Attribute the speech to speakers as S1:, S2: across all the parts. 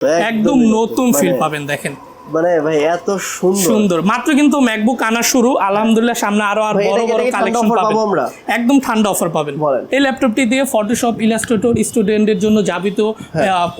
S1: একদম নতুন ফিল
S2: মানে-
S1: পাবেন দেখেন।
S2: মানে ভাই এত সুন্দর।
S1: সুন্দর। মাত্র কিন্তু ম্যাকবুক আনা শুরু। আলহামদুলিল্লাহ সামনে আরও আর বড় বড় কালেকশন পাবেন।
S2: আমরা?
S1: একদম ঠান্ডা অফার পাবেন। এই ল্যাপটপটি দিয়ে ফটোশপ ইলাস্ট্রেটর স্টুডেন্টদের জন্য যাবিত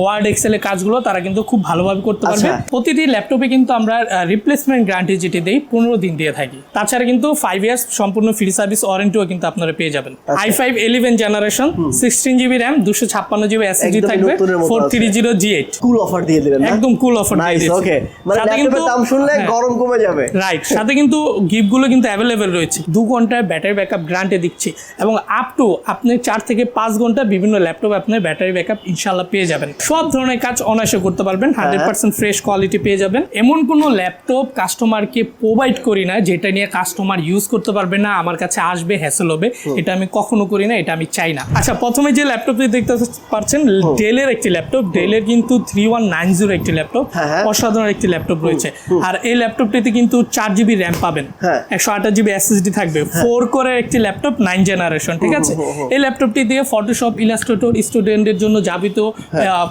S1: ওয়ার্ড এক্সেলের কাজগুলো তারা কিন্তু খুব ভালোভাবে করতে পারবে।
S2: আচ্ছা।
S1: প্রতিটি ল্যাপটপে কিন্তু আমরা রিপ্লেসমেন্ট গ্যারান্টি যেটি দেই পনেরো দিন দিয়ে থাকি। তাছাড়া কিন্তু ফাইভ ইয়ার্স সম্পূর্ণ ফ্রি সার্ভিস ওয়ারেন্টিও কিন্তু আপনারা পেয়ে যাবেন। I five eleven generation sixteen GB RAM দুশো ছাপ্পান্ন জিবি এসএসডি থাকবে four three. Zero G eight
S2: cool offer দিয়ে দিলেন
S1: একদম কুল অফার
S2: নাইস ওকে মানে ল্যাপটপের দাম শুনলে
S1: হ্যাঁ।
S2: গরম কমে যাবে।
S1: রাইট সাথে কিন্তু গিফটগুলো কিন্তু অ্যাভেলেবেল রয়েছে। দু ঘণ্টার ব্যাটারি ব্যাকআপ গ্রান্টে দিচ্ছি এবং আপ টু আপনি চার থেকে পাঁচ ঘণ্টা বিভিন্ন ল্যাপটপ আপনার ব্যাটারি ব্যাকআপ ইনশাল্লাহ পেয়ে যাবেন। সব ধরনের কাজ অনায়াসে করতে পারবেন হান্ড্রেড পার্সেন্ট ফ্রেশ কোয়ালিটি পেয়ে যাবেন। এমন কোনো ল্যাপটপ কাস্টমারকে প্রোভাইড করি না যেটা নিয়ে কাস্টমার ইউজ করতে পারবে না আমার কাছে আসবে হ্যাসেল হবে এটা আমি কখনো করি না এটা আমি চাই না। আচ্ছা প্রথমে যে ল্যাপটপটি দেখতে পাচ্ছেন ডেলের একটি ল্যাপটপ ডেলের কিন্তু থ্রি ওয়ান নাইন জিরো একটি ল্যাপটপ
S2: হ্যাঁ, হ্যাঁ।
S1: অসাধারণ একটি ল্যাপটপ রয়েছে। আর এই ল্যাপটপটিতে কিন্তু চার জিবি র্যাম পাবেন।
S2: হ্যাঁ।
S1: একশো আঠাশ জিবি এসএসডি থাকবে। ফোর করে একটি ল্যাপটপ নাইন জেনারেশন ঠিক আছে? এই ল্যাপটপটি দিয়ে ফটোশপ ইলাস্ট্রেটর স্টুডেন্টদের জন্য যাবিত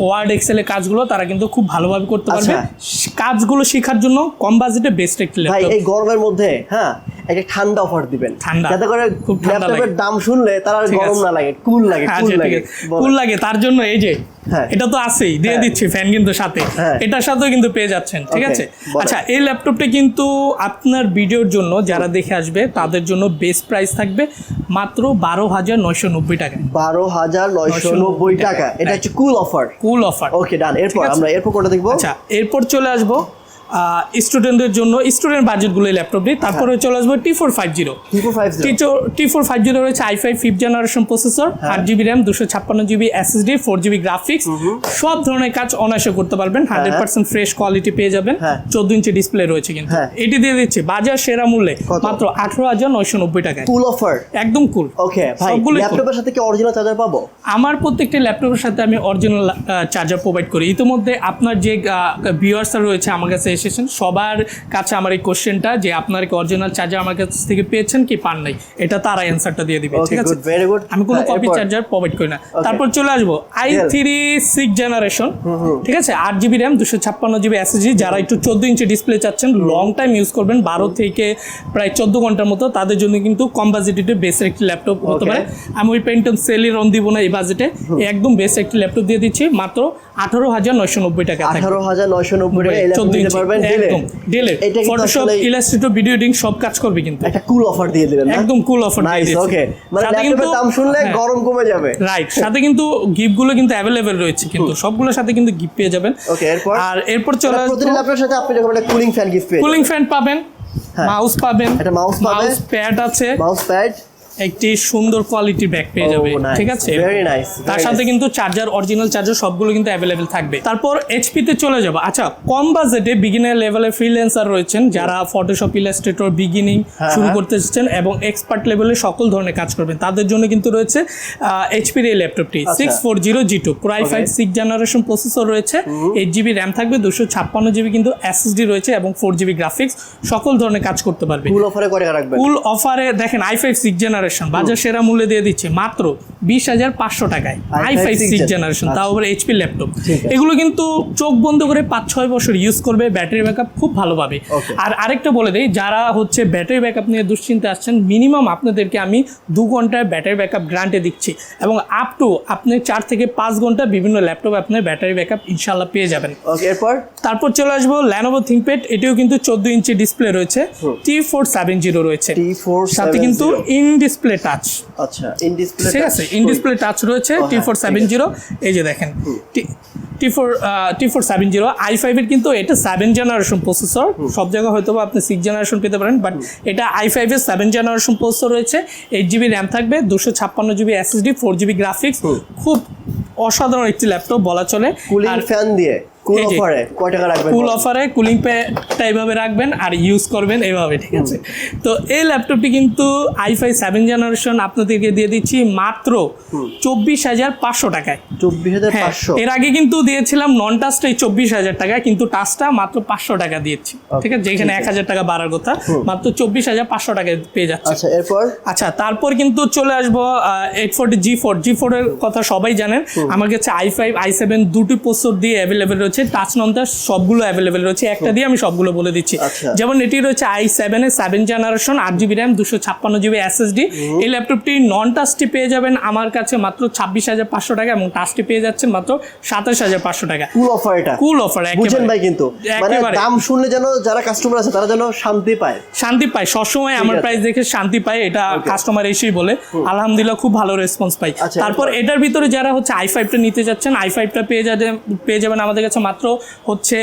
S1: ওয়ার্ড এক্সেলের কাজগুলো তারা কিন্তু খুব ভালোভাবে করতে পারবে।
S2: হ্যাঁ। আচ্ছা।
S1: কাজগুলো শেখার জন্য কম বাজেটে বেস্ট একটি ল্যাপটপ
S2: এই গরমের মধ্যে হ্যাঁ? একটা ঠান্ডা অফার দিবেন। যাতে করে ল্যাপটপের দাম শুনলে তার আর গরম না লাগে কুল লাগে কুল
S1: আচ্ছা
S2: লাগে
S1: কুল লাগে তার জন্য এই যে
S2: হ্যাঁ।
S1: এটা তো আছেই দিয়ে
S2: হ্যাঁ।
S1: দিচ্ছি ফ্যান কিন্তু সাথে।
S2: হ্যাঁ।
S1: এটার সাথেও কিন্তু পেয়ে যাচ্ছেন ঠিক আছে? আচ্ছা এই ল্যাপটপটা কিন্তু আপনার ভিডিওর জন্য যারা দেখে আসবে তাদের জন্য বেস্ট প্রাইস থাকবে মাত্র বারো হাজার নয়শো নব্বই টাকা।
S2: বারো হাজার নয়শো নব্বই টাকা। এটা হচ্ছে কুল অফার
S1: কুল অফার
S2: ওকে ডান এরপর আমরা এরপর কোনটা দেখব?
S1: আচ্ছা এরপর চলে আসব স্টুডেন্টদের জন্য স্টুডেন্ট বাজেটগুলো ল্যাপটপ দিয়ে। তারপরে চলে আসব T four five zero T four five zero রয়েছে I five fifth generation processor. আট জিবি র্যাম দুশো ছাপ্পান্ন GB SSD four GB graphics সব ধরনের কাজ অনায়াসে করতে পারবেন হান্ড্রেড পার্সেন্ট ফ্রেশ কোয়ালিটি পেয়ে যাবেন।
S2: হ্যাঁ।
S1: চোদ্দ ইঞ্চি ডিসপ্লে রয়েছে কিন্তু।
S2: হ্যাঁ।
S1: এটি দিয়ে দিচ্ছে বাজার সেরা মূল্যে মাত্র আঠারো হাজার নয়শো নব্বই টাকায়।
S2: কুল অফার
S1: একদম কুল
S2: ওকে ভাই। ল্যাপটপের সাথে কি অরিজিনাল চার্জার পাবো?
S1: আমার প্রত্যেকটি ল্যাপটপের সাথে আমি অরিজিনাল চার্জার প্রোভাইড করি। ইতিমধ্যে আপনার যে ভিউয়ার্সরা রয়েছে আমার কাছে এসেছেন সবার কাছে আমার এই কোশ্চেনটা যে আপনার কি অরিজিনাল চার্জার আমার কাছ থেকে পেয়েছেন কি পান নাই? এটা তারা অ্যান্সারটা দিয়ে দিবে ঠিক আছে?
S2: ভেরি গুড
S1: আমি কোনো কপি চার্জার প্রোভাইড করি না। তারপর চলে আসব আই। থ্রি সিক্স জেনারেশন ঠিক আছে? আট জিবি র্যাম দুশো ছাপ্পান্ন জিবি এসএসজি যারা একটু চোদ্দ ইঞ্চি ডিসপ্লে চাচ্ছেন লং টাইম ইউজ করবেন বারো থেকে প্রায় চোদ্দ ঘণ্টার মতো তাদের জন্য কিন্তু কম বাজেটে বেস্ট একটি ল্যাপটপ হতে পারে। আমি ওই পেন্টন সেলের অন দিব না এই বাজেটে একদম বেস্ট একটি ল্যাপটপ দিয়ে দিচ্ছি মাত্র আঠারো হাজার নয়শো নব্বই টাকা।
S2: আঠারো হাজার নয়শো নব্বই টাকা
S1: চোদ্দ ইঞ্চি
S2: পারবেন ডেলে
S1: একদম ডেলে
S2: এটা
S1: ফটোশপ ইলাস্ট্রেটর ভিডিও এডিটিং সব কাজ করবে কিন্তু।
S2: একটা কুল অফার দিয়ে দিলেন
S1: একদম কুল অফার
S2: নাইস ওকে মানে ল্যাপটপের দাম শুনলে গরম কমে যাবে।
S1: রাইট সাথে কিন্তু গিফটগুলো কিন্তু অ্যাভেলেবেল রয়েছে কিন্তু। সবগুলোর সাথে কিন্তু গিফট পেয়ে যাবেন।
S2: ওকে এরপর?
S1: আর এরপর চলে
S2: প্রতিটি ল্যাপটপের সাথে আপনি যখন একটা কুলিং ফ্যান গিফট পেয়ে
S1: কুলিং ফ্যান পাবেন
S2: হ্যাঁ।
S1: মাউস পাবেন
S2: একটা mouse পাবে।
S1: মাউস প্যাড আছে।
S2: মাউস প্যাড
S1: একটি সুন্দর কোয়ালিটির ব্যাগ পেয়ে
S2: Oh,
S1: যাবে ঠিক আছে? তার সাথে কিন্তু চার্জার অরিজিনাল চার্জার সবগুলো কিন্তু অ্যাভেলেবেল থাকবে। তারপর এইচপি তে চলে যাব। আচ্ছা কম বাজেটে বিগিনার লেভেলে ফ্রিল্যান্সার রয়েছেন যারা ফটোশপ ইলাস্ট্রেটর বিগিনিং শুরু
S2: হ্যাঁ।
S1: করতে এসেছেন এবং এক্সপার্ট লেভেলে সকল ধরনের কাজ করবেন। তাদের জন্য কিন্তু রয়েছে এইচপির এই ল্যাপটপটি। Six four zero G two core i five six generation processor রয়েছে এইট জিবি র্যাম থাকবে দুশো ছাপ্পান্ন জিবি কিন্তু এসএসডি রয়েছে এবং ফোর জিবি গ্রাফিক্স সকল ধরনের কাজ করতে পারবে।
S2: কুল অফারে রাখবেন।
S1: ফুল অফারে দেখেন আই ফাইভ সিক্স জেনারেশন বাজার সেরা মূল্যে দিয়ে দিচ্ছে মাত্র বিশ হাজার পাঁচশো টাকায় I
S2: i5
S1: five six generation তাও আবার এইচপি ল্যাপটপ এগুলো কিন্তু চোখ বন্ধ করে পাঁচ ছয় বছর ইউজ করবে ব্যাটারি ব্যাকআপ খুব ভালো পাবে। আর আরেকটা বলে দেই যারা হচ্ছে ব্যাটারি ব্যাকআপ নিয়ে দুশ্চিন্তা আসছেন মিনিমাম আপনাদেরকে আমি দু ঘণ্টার ব্যাটারি ব্যাকআপ গ্রান্টে দিচ্ছি। এবং আপ টু আপনি চার থেকে পাঁচ ঘণ্টা বিভিন্ন ল্যাপটপ আপনার ব্যাটারি ব্যাকআপ ইনশাল্লাহ পেয়ে যাবেন।
S2: এরপর?
S1: তারপর চলে আসব ল্যানোভো থিঙ্কপ্যাড এটিও কিন্তু চোদ্দ ইঞ্চি ডিসপ্লে রয়েছে। টি ফোর সেভেন জিরো রয়েছে। সাথে কিন্তু ইন ডিসপ্লে টাচ
S2: আচ্ছা ইন ডিসপ্লে
S1: ঠিক আছে? ইন ডিসপ্লে টাচ রয়েছে টি ফোর সেভেন জিরো এই যে দেখেন। T four T four seven zero I ফাইভের কিন্তু এটা সেভেন জেনারেশন প্রসেসর সব জায়গায় হয়তো আপনি সিক্স জেনারেশন পেতে পারেন বাট এটা আই ফাইভের সেভেন জেনারেশন প্রসেসর রয়েছে। এইট জিবি র্যাম থাকবে দুশো ছাপ্পান্ন GB SSD four GB graphics খুব অসাধারণ একটি ল্যাপটপ বলা চলে।
S2: কুলিং
S1: আর
S2: ফ্যান দিয়ে। কুল অফারে কয় টাকা রাখবেন
S1: কুল অফারে কুলিং প্যাডটা এইভাবে রাখবেন আর ইউজ করবেন এইভাবে ঠিক আছে? তো এই ল্যাপটপটি কিন্তু আই ফাই সেভেন জেনারেশন আপনাদেরকে দিয়ে দিচ্ছি মাত্র চব্বিশ হাজার পাঁচশো টাকায়।
S2: চব্বিশ হাজার
S1: হ্যাঁ
S2: পাঁচশো
S1: এর আগে কিন্তু দিয়েছিলাম নন টাচটা এই চব্বিশ হাজার টাকা কিন্তু টাচটা মাত্র পাঁচশো টাকা দিয়েছি ঠিক আছে? যেখানে এক হাজার টাকা বাড়ার কথা মাত্র চব্বিশ হাজার পাঁচশো টাকায় পেয়ে যাচ্ছে।
S2: আচ্ছা এরপর?
S1: আচ্ছা তারপর কিন্তু চলে আসব eight forty G four G four এর কথা সবাই জানেন। আমার কাছে আই ফাইভ আই সেভেন দুটি প্রসেসর দিয়ে অ্যাভেলেবেল রয়েছে। রয়েছে টাচ নন টাচ সবগুলো অ্যাভেলেবেল রয়েছে। একটা দিয়ে আমি সবগুলো বলে দিচ্ছি।
S2: আচ্ছা।
S1: যেমন এটি রয়েছে আই সেভেন এর সেভেন জেনারেশন আট জিবি র্যাম দুশো ছাপ্পান্ন জিবি এসএসডি এই ল্যাপটপটি নন টাচটি পেয়ে যাবেন আমার কাছে মাত্র ছাব্বিশ হাজার পাঁচশো টাকা এবং টাচটি পেয়ে যাচ্ছেন মাত্র সাতাশ হাজার পাঁচশো টাকা।
S2: কুল অফার এটা।
S1: কুল অফার
S2: বুঝেন ভাই কিন্তু। মানে দাম শুনলে যেন যারা কাস্টমার আছে তারা যেন শান্তি পায়।
S1: শান্তি পাই সবসময় আমার প্রাইস দেখে শান্তি পায় এটা কাস্টমার এসেই বলে। আলহামদুলিল্লাহ খুব ভালো রেসপন্স পাই।
S2: আচ্ছা,
S1: তারপর এটার ভিতরে যারা হচ্ছে আই ফাইভটা নিতে যাচ্ছেন আই ফাইভটা পেয়ে যাবেন পেয়ে যাবেন আমাদের কাছে মাত্র হচ্ছে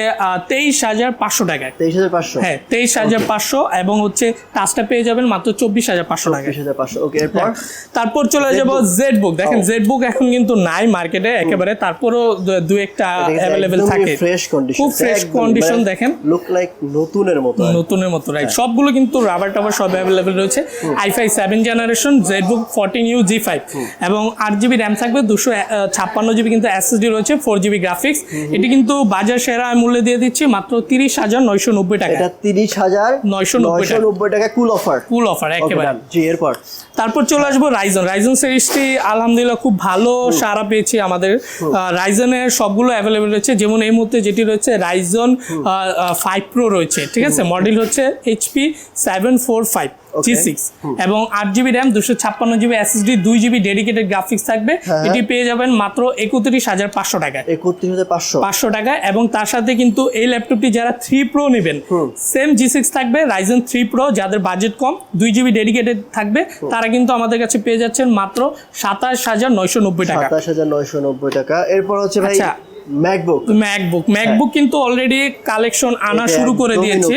S1: তেইশ হাজার পাঁচশো টাকায়।
S2: তেইশ হাজার পাঁচশো?
S1: হ্যাঁ তেইশ হাজার পাঁচশো এবং হচ্ছে টাচটা পেয়ে যাবেন মাত্র চব্বিশ হাজার পাঁচশো
S2: হাজার ওকে এরপর?
S1: তারপর চলে যাব জেড বুক দেখেন জেড বুক এখন কিন্তু নাই মার্কেটে একেবারে তারপরও দু- দু একটা অ্যাভেলেবেল থাকে।
S2: ফ্রেশ কন্ডিশন
S1: খুব ফ্রেশ কন্ডিশন দেখেন।
S2: লুক লাইক নতুনের মতো
S1: নতুনের মতো রাইট সবগুলো কিন্তু রাবার টাবার সব অ্যাভেলেবেল রয়েছে। I five seven generation ZBook fourteen U G five এবং আট জিবি র্যাম থাকবে দুশো ছাপ্পান্ন জিবি কিন্তু এসএসডি রয়েছে ফোর জিবি গ্রাফিক্স এটি কিন্তু বাজার সেরা মূল্যে দিয়ে দিচ্ছি মাত্র তিরিশ হাজার নয়শো নব্বই টাকা।
S2: এটা তিরিশ হাজার
S1: 990 টাকা।
S2: নব্বই টাকা কুল অফার
S1: কুল অফার একেবারে।
S2: জি এরপর
S1: তারপর চলে আসব রাইজন রাইজন সিরিজটি আলহামদুলিল্লাহ খুব ভালো সারা পেয়েছি আমাদের। রাইজনের সবগুলো অ্যাভেলেবেল রয়েছে। যেমন এই মুহূর্তে যেটি রয়েছে রাইজন ফাইভ প্রো রয়েছে। ঠিক আছে? মডেল হচ্ছে HP seven four five G six এবং আট জিবি র্যাম দুশো ছাপ্পান্ন জিবি এসএসডি দুই জিবি ডেডিকেটেড গ্রাফিক্স থাকবে।
S2: হ্যাঁ।
S1: এটি পেয়ে যাবেন মাত্র একত্রিশ হাজার পাঁচশো টাকা
S2: একত্রিশ হাজার পাঁচশো।
S1: পাঁচশো টাকা এবং তার সাথে কিন্তু এই ল্যাপটপটি যারা থ্রি প্রো নেবেন সেম জি সিক্স থাকবে রাইজেন থ্রি প্রো যাদের বাজেট কম দুই জিবি ডেডিকেটেড থাকবে তারা কিন্তু আমাদের কাছে পেয়ে যাচ্ছেন মাত্র সাতাশ হাজার নয়শো নব্বই টাকা।
S2: সাতাশ হাজার নয়শো নব্বই টাকা। এরপর হচ্ছে ভাই। ম্যাকবুক
S1: ম্যাকবুক ম্যাকবুক কিন্তু অলরেডি কালেকশন আনা শুরু করে দিয়েছে।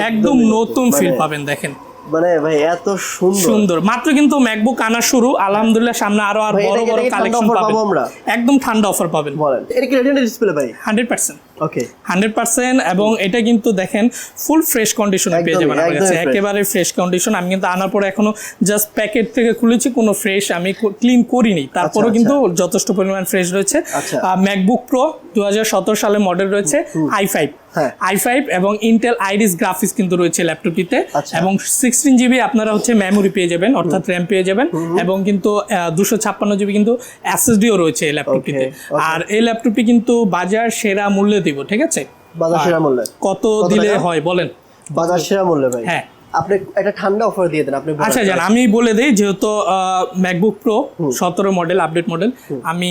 S1: একদম নতুন
S2: নতুন,
S1: ফিল
S2: মানে-
S1: পাবেন দেখেন।
S2: মানে ভাই এত সুন্দর।
S1: সুন্দর। মাত্র কিন্তু ম্যাকবুক আনা শুরু। আলহামদুলিল্লাহ সামনে আরও আর বড় বড় কালেকশন পাবেন।
S2: আমরা?
S1: একদম ঠান্ডা অফার পাবেন।
S2: বলেন। এটা কি রেটিনা ডিসপ্লে ভাই?
S1: Hundred percent.
S2: Okay
S1: hundred percent এবং এটা কিন্তু দেখেন ফুল ফ্রেশ কন্ডিশনে পেয়ে যাবেন আমার কাছে। একেবারে ফ্রেশ কন্ডিশন আমি কিন্তু আনার পরে এখনও জাস্ট প্যাকেট থেকে খুলেছি কোনো ফ্রেশ আমি ক্লিন করিনি। তারপরেও
S2: আচ্ছা।
S1: কিন্তু যথেষ্ট পরিমাণ ফ্রেশ রয়েছে।
S2: আচ্ছা।
S1: ম্যাকবুক প্রো দুহাজার সতেরো সালে মডেল রয়েছে আই ফাইভ
S2: হ্যাঁ।
S1: আই ফাইভ এবং ইন্টেল আইরিস গ্রাফিক্স কিন্তু রয়েছে ল্যাপটপটিতে
S2: আচ্ছা।
S1: এবং সিক্সটিন জিবি আপনারা হচ্ছে মেমোরি পেয়ে যাবেন অর্থাৎ র্যাম পেয়ে যাবেন। এবং কিন্তু দুশো ছাপ্পান্ন জিবি কিন্তু এসএসডিও রয়েছে এই ল্যাপটপটিতে. আর এই ল্যাপটপটি কিন্তু বাজার সেরা মূল্যে দিব ঠিক আছে?
S2: বাজার সেরা মূল্যে।
S1: কত
S2: কত
S1: দিলে হয় বলেন।
S2: বাজার সেরা মূল্যে ভাই।
S1: হ্যাঁ।
S2: আপনি একটা ঠান্ডা অফার দিয়ে দেন আপনি
S1: আচ্ছা জান আমি বলে দিই যেহেতু ম্যাকবুক প্রো সতেরো মডেল আপডেট মডেল আমি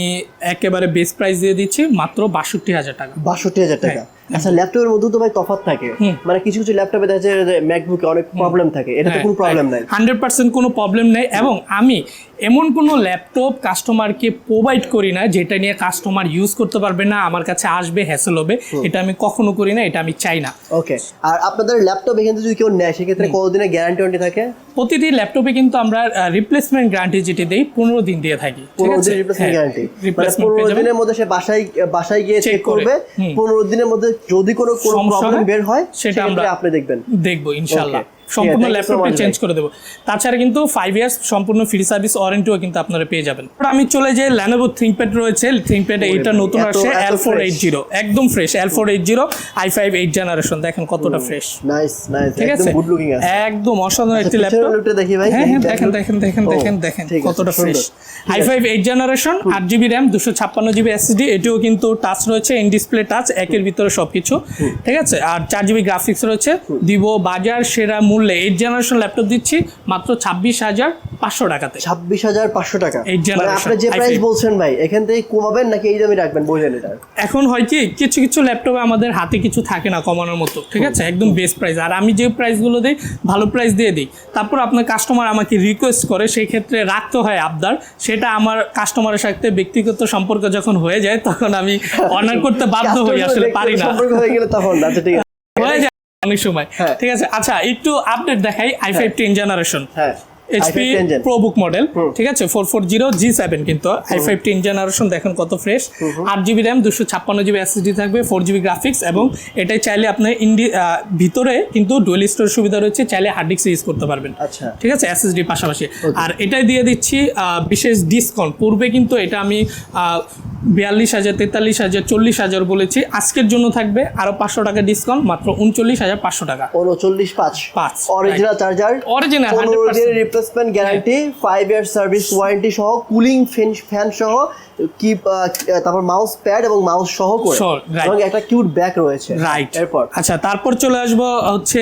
S1: একেবারে বেস্ট প্রাইস দিয়ে দিচ্ছি মাত্র বাষট্টি হাজার টাকা।
S2: বাষট্টি হাজার টাকা। আচ্ছা ল্যাপটপের মধ্যে তো ভাই তফাৎ থাকে। মানে কিছু কিছু ল্যাপটপে দেখা যায় ম্যাকবুকে অনেক প্রবলেম থাকে। এটা তো কোনো প্রবলেম নাই।
S1: হান্ড্রেড পার্সেন্ট কোনো প্রবলেম নেই। এবং আমি এমন কোনো ল্যাপটপ কাস্টমারকে প্রোভাইড করি না যেটা নিয়ে কাস্টমার ইউজ করতে পারবে না আমার কাছে আসবে হ্যাসেল হবে এটা আমি কখনো করি না এটা আমি চাই না।
S2: ওকে আর আপনাদের ল্যাপটপ এখান থেকে যদি কেউ নেয় সেক্ষেত্রে কতদিনের গ্যারান্টি ওয়ারেন্টি থাকে?
S1: প্রতিটি ল্যাপটপে কিন্তু আমরা রিপ্লেসমেন্ট গ্যারান্টি যেটি দেই পনেরো দিন দিয়ে থাকি
S2: পনেরো রিপ্লেসমেন্ট গ্যারান্টি মানে পনেরো দিনের মধ্যে সে বাসায় বাসায় গিয়ে চেক করবে। পনেরো দিনের মধ্যে যদি কোনো প্রবলেম বের হয়
S1: সেটা আমরা-
S2: আপনি দেখবেন।
S1: দেখব ইনশাল্লাহ. সম্পূর্ণ ল্যাপটপটা চেঞ্জ করে দেবো। তাছাড়া কিন্তু ফাইভ ইয়ার্স সম্পূর্ণ ফ্রি সার্ভিস ওয়ারেন্টিও কিন্তু আপনারা পেয়ে যাবেন। আমি চলে যাই ল্যানোভো থিঙ্কপ্যাড রয়েছে। থিঙ্কপ্যাড এইটা নতুন আসছে এল ফোর এইট জিরো একদম fresh L four eight zero I five eight generation দেখেন কতটা ফ্রেশ
S2: নাইস নাইস
S1: ঠিক আছে? একদম অসাধারণ একটি ল্যাপটপ
S2: দেখি ভাই,
S1: হ্যাঁ হ্যাঁ দেখেন
S2: দেখেন
S1: দেখেন দেখেন দেখেন কতটা fresh I five eight generation আট জিবি র্যাম দুশো ছাপ্পান্ন জিবি এসএসডি এটিও কিন্তু টাচ রয়েছে ইন ডিসপ্লে টাচ একের ভিতরে সবকিছু। ঠিক আছে? আর চার জিবি গ্রাফিক্স রয়েছে। দিব বাজার সেরা মূল্যে এইট জেনারেশন ল্যাপটপ দিচ্ছি মাত্র ছাব্বিশ হাজার পাঁচশো টাকাতে।
S2: ছাব্বিশ হাজার পাঁচশো টাকা।
S1: Eight
S2: মানে আপনি যে প্রাইস বলছেন ভাই এখান থেকে কমাবেন নাকি এই দামে রাখবেন বললেন এটা?
S1: এখন হয় কি কিছু কিছু ল্যাপটপে আমাদের হাতে কিছু থাকে না কমানোর মতো ঠিক আছে? একদম বেস্ট প্রাইস আর আমি যে প্রাইসগুলো দিই ভালো প্রাইস দিয়ে দিই। তারপর আপনার কাস্টমার আমাকে রিকোয়েস্ট করে সেই ক্ষেত্রে রাখতে হয় আবদার। সেটা আমার কাস্টমারের সাথে ব্যক্তিগত সম্পর্ক যখন হয়ে যায় তখন আমি অনার করতে বাধ্য হই আসলে পারি না।
S2: সম্পর্ক হয়ে গেলে তখন আচ্ছা ঠিক আছে।
S1: অনেক সময়।
S2: হ্যাঁ।
S1: ঠিক আছে? আচ্ছা একটু আপডেট দেখাই আই ফাইভ টেন জেনারেশন
S2: হ্যাঁ।
S1: HP
S2: i5 10 gen।
S1: ProBook model ঠিক আছে? Four four zero G seven কিন্তু আই ফাইভ টেন জেনারেশন দেখেন কত ফ্রেশ আট জিবি র্যাম দুশো ছাপ্পান্ন জিবি এসএসডি থাকবে ফোর জিবি গ্রাফিক্স এবং এটাই চাইলে আপনার ইন্ডি ভিতরে কিন্তু ডুয়েল স্টোর সুবিধা রয়েছে চাইলে হার্ড ডিস্ক ইউজ করতে পারবেন।
S2: আচ্ছা।
S1: ঠিক আছে? এসএসডি পাশাপাশি। আর এটাই দিয়ে দিচ্ছি বিশেষ ডিসকাউন্ট পূর্বে কিন্তু এটা আমি বিয়াল্লিশ হাজার তেতাল্লিশ হাজার চল্লিশ হাজার বলেছি। আজকের জন্য থাকবে আরও পাঁচশো টাকা ডিসকাউন্ট মাত্র উনচল্লিশ হাজার পাঁচশো টাকা।
S2: উনচল্লিশ পাঁচ।
S1: পাঁচ,
S2: original charger
S1: original
S2: replacement guarantee five year service warranty সহ কুলিং ফ্যান ফ্যান সহ কি তারপর মাউস প্যাড এবং মাউস সহ করে। এবং একটা কিউট ব্যাক রয়েছে।
S1: রাইট
S2: এরপর।
S1: আচ্ছা তারপর চলে আসব হচ্ছে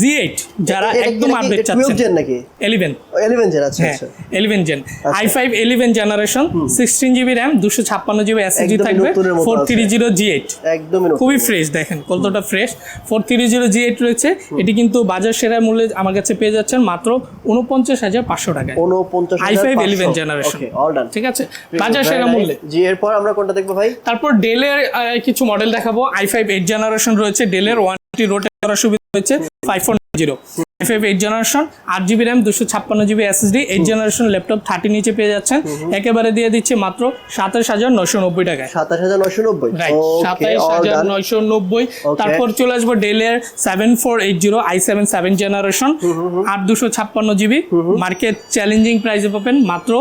S1: জি এইট যারা একদম আপডেট চাচ্ছেন।
S2: জেন নাকি?
S1: ইলেভেন
S2: 11 জেন আচ্ছা
S1: হ্যাঁ
S2: আচ্ছা।
S1: Eleven gen I five eleven generation sixteen GB RAM দুশো ছাপ্পান্ন জিবি এসএসডি থাকবে
S2: নতুনের মতো
S1: ফোর থ্রি
S2: আছে।
S1: জিরো জি এইট
S2: একদমই নতুন।
S1: খুবই ফ্রেশ দেখেন কতটা fresh four three zero G eight রয়েছে এটি কিন্তু বাজার সেরা মূল্যে আমার কাছে পেয়ে যাচ্ছেন মাত্র উনপঞ্চাশ হাজার পাঁচশো টাকা
S2: উনপঞ্চাশ
S1: I five eleven generation.
S2: All
S1: ঠিক আছে? বাজার সেরা মূল্যে।
S2: জি এরপর আমরা কোনটা দেখব ভাই?
S1: তারপর ডেলের কিছু মডেল দেখাবো। আই ফাইভ এইট জেনারেশন রয়েছে। ডেলের ওয়ানটি রোটেট করার সুবিধা রয়েছে। Five four zero I F eight generation আট জিবি র্যাম দুশো ছাপ্পান্ন GB SSD eight generation laptop thirty নিচে পেয়ে যাচ্ছেন। একেবারে দিয়ে দিচ্ছে মাত্র সাতাশ হাজার নয়শো নব্বই টাকায়।
S2: সাতাশ হাজার নশো নব্বই।
S1: সাতাশ হাজার নয়শো নব্বই। তারপর চলে আসব ডেলের seven four eight zero I seven seven generation আট দুশো ছাপ্পান্ন জিবি মার্কেট চ্যালেঞ্জিং প্রাইসে পাবেন মাত্র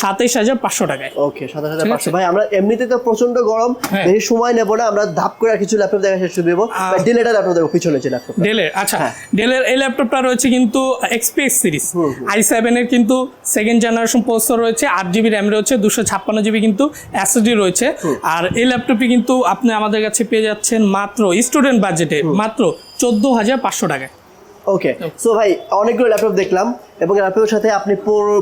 S1: সাতাইশ হাজার পাঁচশো টাকায়।
S2: ওকে সাতাশ হাজার পাঁচশো। ভাই আমরা এমনিতে তো প্রচণ্ড গরম
S1: হ্যাঁ।
S2: বেশি সময় নেব না আমরা ধাপ করে কিছু ল্যাপটপ দেখা শেষ দেবো ডিলেটার ল্যাপটপ দেখব পিছনে যে ল্যাপটপ
S1: ডেলের আচ্ছা
S2: হ্যাঁ।
S1: ডেলের এই ল্যাপটপটা রয়েছে কিন্তু এক্সপিএস সিরিজ আই সেভেনের কিন্তু সেকেন্ড জেনারেশন প্রসেসর রয়েছে আট জিবি র্যাম রয়েছে দুশো ছাপ্পান্ন জিবি কিন্তু এসএসডি রয়েছে। আর এই ল্যাপটপটি কিন্তু আপনি আমাদের কাছে পেয়ে যাচ্ছেন মাত্র স্টুডেন্ট বাজেটে মাত্র চোদ্দ হাজার পাঁচশো টাকায়।
S2: ওকে সো ভাই অনেকগুলো ল্যাপটপ দেখলাম এবং ল্যাপটপের সাথে আপনি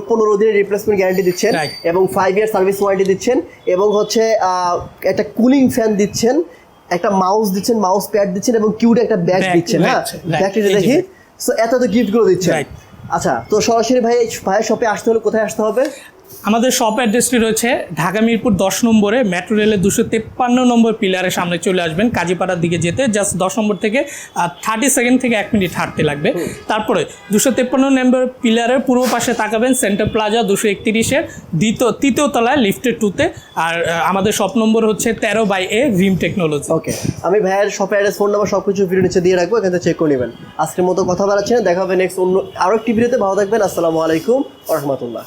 S2: পনেরো- দিনের রিপ্লেসমেন্ট গ্যারান্টি দিচ্ছেন এবং ফাইভ ইয়ার সার্ভিস ওয়ারেন্টি দিচ্ছেন এবং হচ্ছে আহ, একটা কুলিং ফ্যান দিচ্ছেন একটা মাউস দিচ্ছেন মাউস প্যাড দিচ্ছেন এবং কিউট একটা ব্যাগ দিচ্ছেন হ্যাঁ. ব্যাগটা দেখি। সো এত তো গিফটগুলো দিচ্ছেন. আচ্ছা তো সরাসরি ভাই ভাইয়ের শপে আসতে হলে কোথায় আসতে হবে?
S1: আমাদের শপ অ্যাড্রেসটি রয়েছে ঢাকা মিরপুর দশ নম্বরে মেট্রো রেলের দুশো তেপ্পান্ন নম্বর পিলারের সামনে চলে আসবেন কাজীপাড়ার দিকে যেতে জাস্ট দশ নম্বর থেকে থার্টি সেকেন্ড থেকে এক মিনিট হাঁটতে লাগবে। তারপরে দুশো তেপ্পান্ন নম্বর পিলারের পূর্ব পাশে তাকাবেন সেন্টার প্লাজা দুশো একত্রিশের দ্বিতীয় তৃতীয় তলায় লিফটের টুতে আর আমাদের শপ নম্বর হচ্ছে তেরো by A Rim technology
S2: okay আমি ভাইয়ের শপে অ্যাড্রেস ফোন নাম্বার সব কিছু ভিডিও নিচে দিয়ে রাখব এখান থেকে চেক করে নেবেন। আজকের মতো কথা বলাচ্ছেন দেখা হবে নেক্সট অন্য আরও একটি ভিডিওতে ভালো থাকবেন আসসালামু আলাইকুম রহমতুল্লাহ।